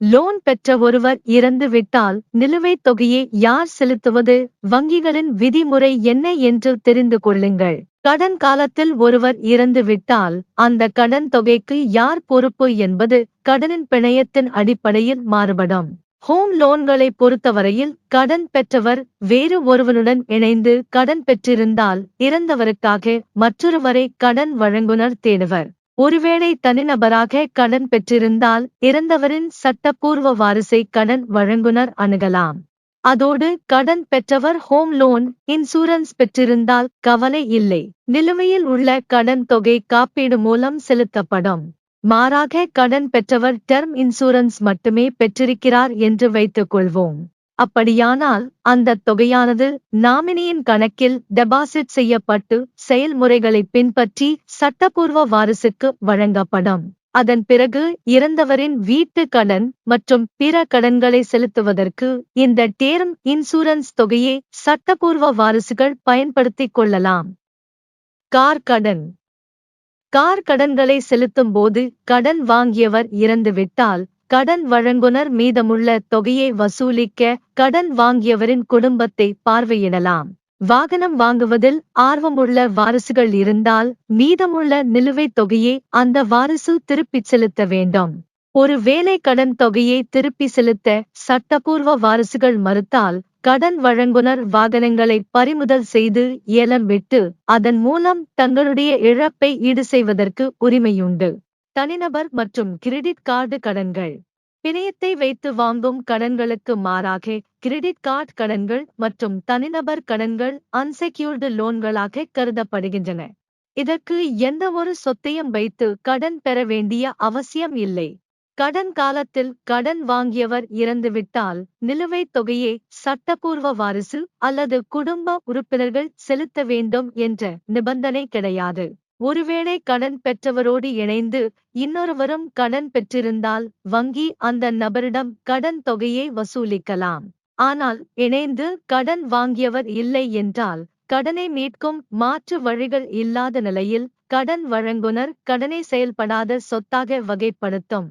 Loan பெற்ற ஒருவர் இறந்து விட்டால் நிலுவைத் தொகையை யார் செலுத்துவது? வங்கிகளின் விதிமுறை என்ன என்று தெரிந்து கொள்ளுங்கள். கடன் காலத்தில் ஒருவர் இறந்து விட்டால் அந்த கடன் தொகைக்கு யார் பொறுப்பு என்பது கடனின் பிணையத்தின் அடிப்படையில் மாறுபடும். ஹோம் லோன்களை பொறுத்தவரையில் கடன் பெற்றவர் வேறு ஒருவனுடன் இணைந்து கடன் பெற்றிருந்தால் இறந்தவருக்காக மற்றொருவரை கடன் வழங்குனர் தேடுவர். ஒருவேளை தனிநபராக கடன் பெற்றிருந்தால் இறந்தவரின் சட்டப்பூர்வ வாரிசை கடன் வழங்குனர் அணுகலாம். அதோடு கடன் பெற்றவர் ஹோம் லோன் இன்சூரன்ஸ் பெற்றிருந்தால் கவலை இல்லை. நிலுவையில் உள்ள கடன் தொகை காப்பீடு மூலம் செலுத்தப்படும். மாறாக கடன் பெற்றவர் டெர்ம் இன்சூரன்ஸ் மட்டுமே பெற்றிருக்கிறார் என்று வைத்துக் கொள்வோம் அப்படியானால் அந்த தொகையானது நாமினியின் கணக்கில் டெபாசிட் செய்யப்பட்டு செயல்முறைகளை பின்பற்றி சட்டப்பூர்வ வாரிசுக்கு வழங்கப்படும். அதன் பிறகு இறந்தவரின் வீட்டு கடன் மற்றும் பிற கடன்களை செலுத்துவதற்கு இந்த டேர்ம் இன்சூரன்ஸ் தொகையை சட்டப்பூர்வ வாரிசுகள் பயன்படுத்திக் கொள்ளலாம். கார் கடன். கார் கடன்களை செலுத்தும் போது கடன் வாங்கியவர் இறந்துவிட்டால் கடன் வழங்குனர் மீதமுள்ள தொகையை வசூலிக்க கடன் வாங்கியவரின் குடும்பத்தை பார்வையிடலாம். வாகனம் வாங்குவதில் ஆர்வமுள்ள வாரிசுகள் இருந்தால் மீதமுள்ள நிலுவைத் தொகையை அந்த வாரிசு திருப்பிச் செலுத்த வேண்டும். ஒரு வேலை கடன் தொகையை திருப்பி செலுத்த சட்டப்பூர்வ வாரிசுகள் மறுத்தால் கடன் வழங்குனர் வாகனங்களை பறிமுதல் செய்து ஏலம் விட்டு அதன் மூலம் தங்களுடைய இழப்பை ஈடு செய்வதற்கு உரிமையுண்டு. தனிநபர் மற்றும் கிரெடிட் கார்டு கடன்கள். பிணையத்தை வைத்து வாங்கும் கடன்களுக்கு மாறாக கிரெடிட் கார்டு கடன்கள் மற்றும் தனிநபர் கடன்கள் அன்செக்யூர்டு லோன்களாக கருதப்படுகின்றன. இதற்கு எந்த ஒரு சொத்தையும் வைத்து கடன் பெற வேண்டிய அவசியம் இல்லை. கடன் காலத்தில் கடன் வாங்கியவர் இறந்துவிட்டால் நிலுவைத் தொகையை சட்டப்பூர்வ வாரிசு அல்லது குடும்ப உறுப்பினர்கள் செலுத்த வேண்டும் என்ற நிபந்தனை கிடையாது. ஒருவேளை கடன் பெற்றவரோடு இணைந்து இன்னொருவரும் கடன் பெற்றிருந்தால் வங்கி அந்த நபரிடம் கடன் தொகையை வசூலிக்கலாம். ஆனால் இணைந்து கடன் வாங்கியவர் இல்லை என்றால் கடனை மீட்கும் மாற்று வழிகள் இல்லாத நிலையில் கடன் வழங்குனர் கடனை செயல்படாத சொத்தாக வகைப்படுத்தும்.